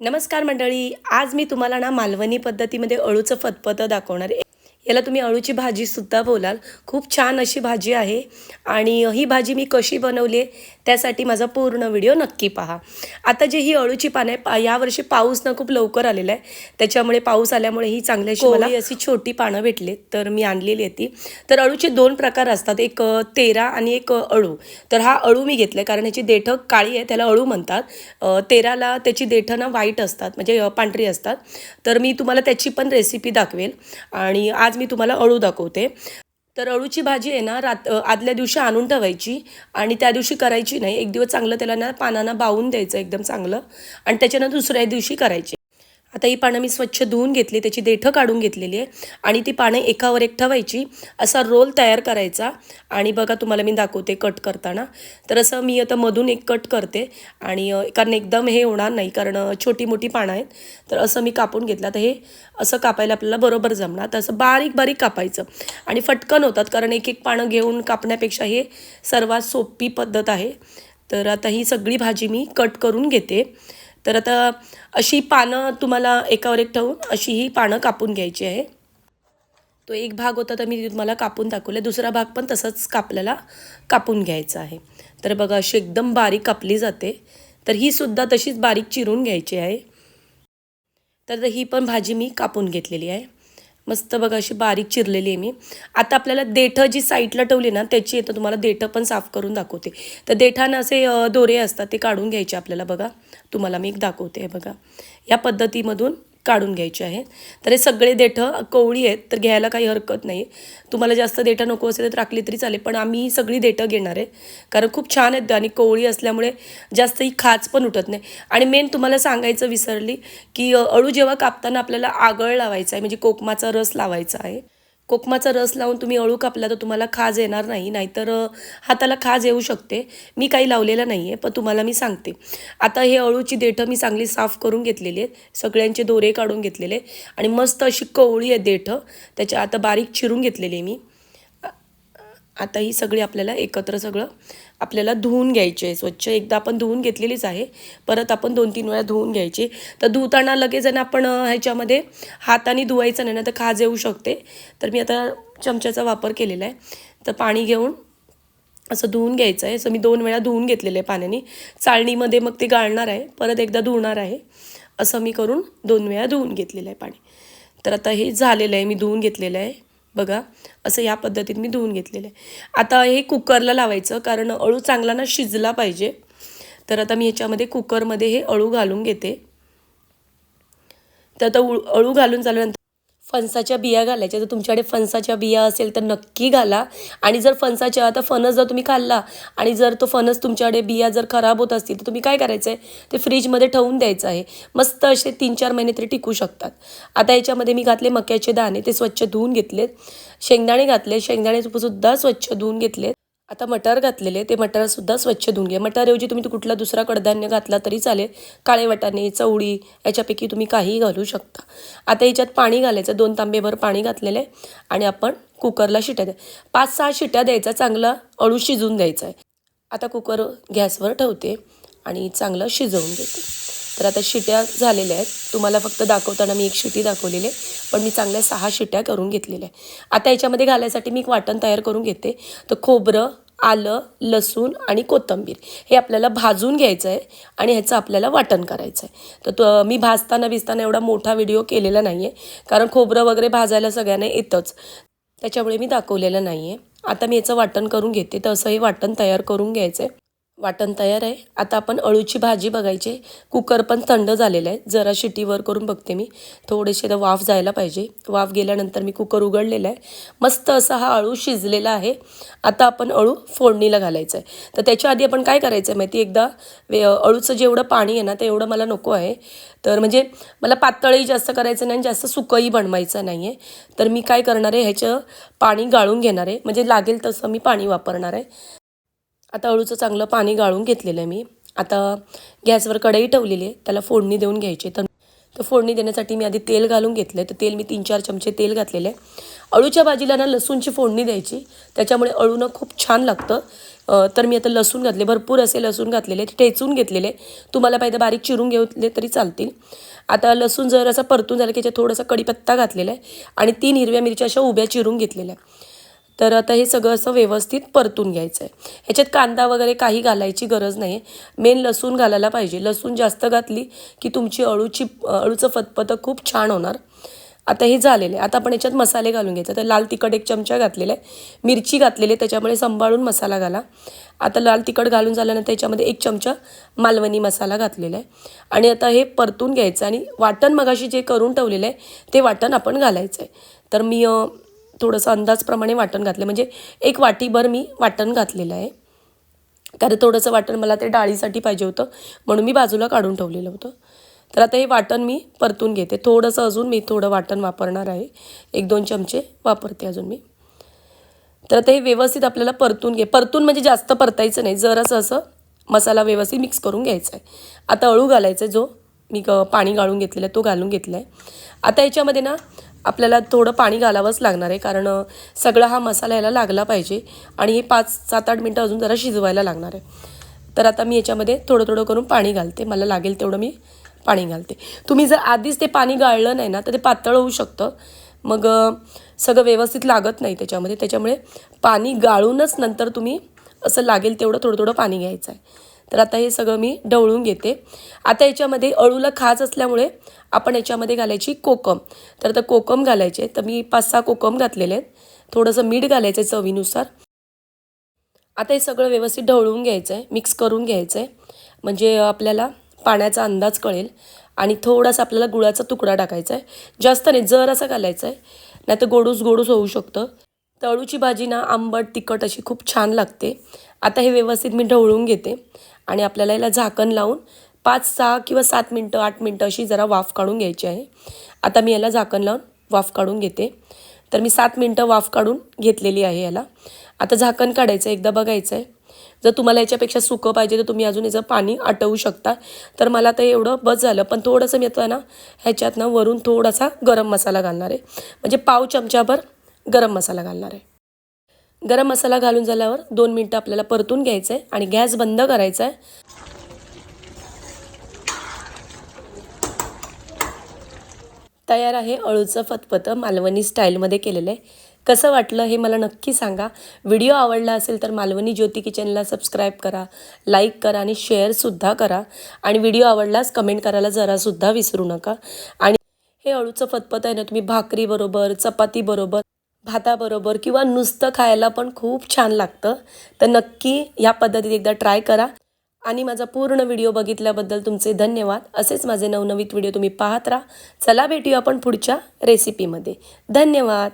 नमस्कार मंडळी. आज मी तुम्हाला ना मालवणी पद्धतीमध्ये अळूचं फतफतं दाखवणार आहे. याला तुम्ही अळूची भाजीसुद्धा बोलाल. खूप छान अशी भाजी आहे. आणि ही भाजी मी कशी बनवली आहे त्यासाठी माझा पूर्ण व्हिडिओ नक्की पहा. आता जी ही अळूची पानं आहे पा यावर्षी पाऊस ना खूप लवकर आलेला आहे. त्याच्यामुळे पाऊस आल्यामुळे ही चांगल्याशी मला अशी छोटी पानं भेटली तर मी आणलेली आहे ती. तर अळूचे दोन प्रकार असतात. एक तेरा आणि एक अळू. तर हा अळू मी घेतला कारण याची देठं काळी आहे त्याला अळू म्हणतात. तेराला त्याची देठं ना व्हाईट असतात म्हणजे पांढरी असतात. तर मी तुम्हाला त्याची पण रेसिपी दाखवेल. आणि आज मी तुम्हाला अळू दाखवते. तर अळूची भाजी आहे ना रात आदल्या दिवशी आणून ठेवायची आणि त्या दिवशी करायची नाही. एक दिवस चांगलं त्याला ना पानांना बावून द्यायचं एकदम चांगलं आणि त्याच्यानंतर दुसऱ्या दिवशी करायची. आता ही पानं मी स्वच्छ धुवून घेतली त्याची देठं काढून घेतलेली आहे आणि ती पानं एकावर एक ठेवायची असा रोल तयार करायचा आणि बघा तुम्हाला मी दाखवते कट करताना. तर असं मी आता मधून एक कट करते आणि कारण एकदम हे होणार नाही कारण छोटी मोठी पानं आहेत. तर असं मी कापून घेतलं. तर हे असं कापायला आपल्याला बरोबर जमणार. तर असं बारीक बारीक कापायचं आणि फटकन होतात कारण एक एक पानं घेऊन कापण्यापेक्षा हे सर्वात सोपी पद्धत आहे. तर आता ही सगळी भाजी मी कट करून घेते. तर आता अशी पानं तुम्हाला एकावर एक ठेवून अशी ही पानं कापून घ्यायची आहे. तो एक भाग होता तर मी तुम्हाला कापून दाखवले. दुसरा भाग पण तसंच कापल्याला कापून घ्यायचा आहे. तर बघा अशी एकदम बारीक कापली जाते. तर ही सुद्धा तशीच बारीक चिरून घ्यायची आहे. तर ही पण भाजी मी कापून घेतलेली आहे. मस्त बघा अशी बारीक चिरलेली आहे मी. आता आपल्याला देठं जी साईडला ठेवली ना त्याची येतं तुम्हाला देठं पण साफ करून दाखवते. तर देठानं असे दोरे असतात ते काढून घ्यायचे आपल्याला बघा. तुम्हाला मी एक दाखवते बघा. या पद्धतीमधून काढून घ्यायचे आहे तर हे सगळे देठं कोवळी आहेत तर घ्यायला काही हरकत नाही. तुम्हाला जास्त देठं नको असेल तर राखली तरी चालेल पण आम्ही ही सगळी देठं घेणार आहे. कारण खूप छान आहेत आणि कोवळी असल्यामुळे जास्त ही खाज पण उठत नाही. आणि मेन तुम्हाला सांगायचं विसरली की अळू जेव्हा कापताना आपल्याला आगळ लावायचा आहे म्हणजे कोकमाचा रस लावायचा आहे कोकमाचा रस लावून तुम्ही अळू कापला तर तुम्हाला खाज येणार नाही नाहीतर हाताला खाज येऊ शकते. मी काही लावलेलं नाही आहे पण तुम्हाला मी सांगते. आता हे अळूची देठं मी चांगली साफ करून घेतलेली आहेत. सगळ्यांचे दोरे काढून घेतलेले आणि मस्त अशी कवळी आहे देठं. त्याच्या आता बारीक चिरून घेतलेली आहे मी. आता ही सगळी आपल्याला एकत्र सगळं आपल्याला धुवून घ्यायचे. आहे स्वच्छ एकदा आपण धुवून घेतलेलीच आहे. परत आपण दोन तीन वेळा धुवून घ्यायची. तर धुताना लगेच आणि आपण ह्याच्यामध्ये हाताने धुवायचं नाही ना तर खाज येऊ शकते. तर मी आता चमच्याचा वापर केलेला आहे. तर पाणी घेऊन असं धुवून घ्यायचं आहे. असं मी दोन वेळा धुवून घेतलेलं आहे पाण्याने. चाळणीमध्ये मग ते गाळणार आहे. परत एकदा धुवणार आहे. असं मी करून दोन वेळा धुवून घेतलेलं आहे पाणी. तर आता हे झालेलं आहे. मी धुवून घेतलेलं आहे. बघा असं या पद्धतीने मी धुवून घेतलेलं आहे. आता हे कुकरला लावायचं कारण अळू चांगला ना शिजला पाहिजे. तर आता मी ह्याच्यामध्ये कुकरमध्ये हे अळू घालून घेते. तर आता अळू घालून झाल्यानंतर फणसाच्या बिया घालायच्या. जर तुमच्याकडे फणसाच्या बिया असेल तर नक्की घाला. आणि जर फणसाच्या आता फणस जर तुम्ही खाल्ला आणि जर तो फणस तुमच्याकडे बिया जर खराब होत असतील तर तुम्ही काय करायचं आहे ते फ्रीजमध्ये ठेवून द्यायचं आहे. मस्त असे तीन चार महिने तरी टिकू शकतात. आता याच्यामध्ये मी घातले मक्याचे दाणे ते स्वच्छ धुवून घेतलेत. शेंगदाणे घातले शेंगदाणे सुद्धा स्वच्छ धुवून घेतलेत. आता मटार घातलेले ते मटारसुद्धा स्वच्छ धुवून घ्या. मटारऐवजी तुम्ही कुठला दुसरा कडधान्य घातला तरी चालेल. काळे वाटाणे चवळी याच्यापैकी तुम्ही काहीही घालू शकता. आता याच्यात पाणी घालायचं. दोन तांबेभर पाणी घातलेलं आहे. आणि आपण कुकरला शिट्या द्या. पाच सहा शिट्या द्यायचा चांगला अळू शिजून द्यायचा आहे. आता कुकर गॅसवर ठेवते आणि चांगलं शिजवून देते तर आता शिट्या झालेल्या आहेत. तुम्हाला फक्त दाखवताना मी एक शिटी दाखवलेली आहे. पण मी चांगल्या सहा शिट्या करून घेतलेल्या आहे आता याच्यामध्ये घालायसाठी मी एक वाटण तयार करून घेते. तर खोबरं आलं लसूण आणि कोथिंबीर हे आपल्याला भाजून घ्यायचं आहे आणि ह्याचं आपल्याला वाटण करायचं आहे. तर तो मी भाजताना भिजताना एवढा मोठा व्हिडिओ केलेला नाही आहे कारण खोबरं वगैरे भाजायला सगळ्यांना येतंच. त्याच्यामुळे मी दाखवलेलं नाही आहे आता मी याचं वाटण करून घेते. तर असं हे वाटण तयार करून घ्यायचं आहे वाटण तयार आहे. आता आपण अळूची भाजी बघायची. कुकर पण थंड झालेलं आहे. जरा शिटीवर करून बघते मी. थोडेसे तर वाफ जायला पाहिजे. वाफ गेल्यानंतर मी कुकर उघडलेला आहे. मस्त असा हा अळू शिजलेला आहे. आता आपण अळू फोडणीला घालायचं आहे तर त्याच्या आधी आपण काय करायचं आहे? माहिती एकदा वे अळूचं जेवढं पाणी आहे ना ते एवढं मला नको आहे. तर म्हणजे मला पातळही जास्त करायचं नाही आणि जास्त सुकंही बनवायचं नाही आहे तर मी काय करणार आहे? ह्याचं पाणी गाळून घेणार आहे. म्हणजे लागेल तसं मी पाणी वापरणार आहे. आता अळूचं चांगलं पाणी गाळून घेतलेलं आहे मी. आता गॅसवर कढई ठेवलेली आहे त्याला फोडणी देऊन घ्यायची तर तर फोडणी देण्यासाठी मी आधी तेल घालून घेतलं आहे तर तेल मी तीन चार चमचे तेल घातलेले आहे. अळूच्या भाजीला ना लसूणची फोडणी द्यायची. त्याच्यामुळे अळूनं खूप छान लागतं. तर मी आता लसूण घातले. भरपूर असे लसूण घातलेले ते ठेचून घेतलेले तुम्हाला पाहिजे बारीक चिरून घेतले तरी चालतील. आता लसूण जर असा परतून झालं की त्याच्यात थोडासा कढीपत्ता घातलेला आहे आणि तीन हिरव्या मिरच्या अशा उभ्या चिरून घेतलेल्या आहे तर आता हे सगळं असं व्यवस्थित परतून घ्यायचं आहे ह्याच्यात कांदा वगैरे काही घालायची गरज नाही मेन लसूण घालायला पाहिजे. लसूण जास्त घातली की तुमची अळूची अळूचं फतफतं खूप छान होणार. आता हे झालेलं. आहे आता आपण याच्यात मसाले घालून घ्यायचे. तर लाल तिखट एक चमचा घातलेला आहे. मिरची घातलेली आहे. त्याच्यामुळे सांभाळून मसाला घाला. आता लाल तिखट घालून झाल्यानंतर त्याच्यामध्ये एक चमचा मालवणी मसाला घातलेला आहे. आणि आता हे परतून घ्यायचं आणि वाटण मगाशी जे करून ठेवलेलं आहे ते वाटण आपण घालायचं आहे तर मी थोडंसं अंदाजप्रमाणे वाटण घातलं म्हणजे एक वाटीभर मी वाटण घातलेलं आहे. कारण थोडंसं वाटण मला ते डाळीसाठी पाहिजे होतं. म्हणून मी बाजूला काढून ठेवलेलं होतं. तर आता हे वाटण मी परतून घेते. थोडंसं अजून मी थोडं वाटण वापरणार आहे. एक दोन चमचे वापरते अजून मी. तर आता हे व्यवस्थित आपल्याला परतून घे. परतून म्हणजे जास्त परतायचं नाही. जरासं असं मसाला व्यवस्थित मिक्स करून घ्यायचा आहे. आता अळू घालायचा आहे जो मी ग पाणी गाळून घेतलेला आहे तो घालून घेतला आहे आता याच्यामध्ये ना आपल्याला थोडं पाणी घालावंच लागणार आहे कारण सगळा हा मसाला याला लागला पाहिजे आणि हे पाच सात आठ मिनटं अजून जरा शिजवायला लागणार आहे. तर आता मी याच्यामध्ये थोडं थोडं करून पाणी घालते. मला लागेल तेवढं मी पाणी घालते. तुम्ही जर आधीच ते पाणी गाळलं नाही ना तर ते पातळ होऊ शकतं. मग सगळं व्यवस्थित लागत नाही त्याच्यामध्ये. त्याच्यामुळे पाणी गाळूनच नंतर तुम्ही असं लागेल तेवढं थोडं थोडं पाणी घ्यायचं आहे. तर आता हे सगळं मी ढवळून घेते. आता याच्यामध्ये अळूला खाज असल्यामुळे आपण याच्यामध्ये घालायची कोकम. तर आता कोकम घालायचे. तर मी पाच सहा कोकम घातलेले आहेत. थोडंसं मीठ घालायचं आहे चवीनुसार. आता हे सगळं व्यवस्थित ढवळून घ्यायचं आहे मिक्स करून घ्यायचं आहे म्हणजे आपल्याला पाण्याचा अंदाज कळेल. आणि थोडासा आपल्याला गुळाचा तुकडा टाकायचा आहे जास्त नाही जर असं घालायचं आहे नाही तर गोडूस गोडूस होऊ शकतं. तळूची भाजी ना आंबट तिखट अशी खूप छान लागते. आता हे व्यवस्थित मी ढवळून घेते आणि आपल्याला याला झाकण लावून पाच सहा किंवा सात मिनटं आठ मिनटं अशी जरा वाफ काढून घ्यायची आहे. आता मी याला झाकण लावून वाफ काढून घेते. तर मी सात मिनटं वाफ काढून घेतलेली आहे याला. आता झाकण काढायचं एकदा बघायचं आहे जर तुम्हाला याच्यापेक्षा सुकं पाहिजे तर तुम्ही अजून याचं पाणी आटवू शकता. तर मला तर एवढं बस झालं पण थोडंसं मी आता ना ह्याच्यात ना वरून थोडासा गरम मसाला घालणार आहे. म्हणजे पाव चमचाभर गरम मसाला घालणार आहे. गरम मसाला घालून झाल्यावर दोन मिनटं आपल्याला परतून घ्यायचं आहे आणि गॅस बंद करायचा आहे. तयार आहे अळूचं फतफतं मालवणी स्टाईलमध्ये केलेलं आहे. कसं वाटलं हे मला नक्की सांगा. व्हिडिओ आवडला असेल तर मालवणी ज्योती किचनला सबस्क्राईब करा लाईक करा आणि शेअरसुद्धा करा. आणि व्हिडिओ आवडलाच कमेंट करायला जरासुद्धा विसरू नका. आणि हे अळूचं फतफत आहे ना तुम्ही भाकरीबरोबर चपातीबरोबर भाताबरोबर किंवा नुसतं खायला पण खूप छान लागतं. तर नक्की ह्या पद्धतीत एकदा ट्राय करा. आणि माझा पूर्ण व्हिडिओ बघितल्याबद्दल तुमचे धन्यवाद. असेच माझे नवनवीन व्हिडिओ तुम्ही पाहत राहा. चला भेटूया आपण पुढच्या रेसिपीमध्ये धन्यवाद.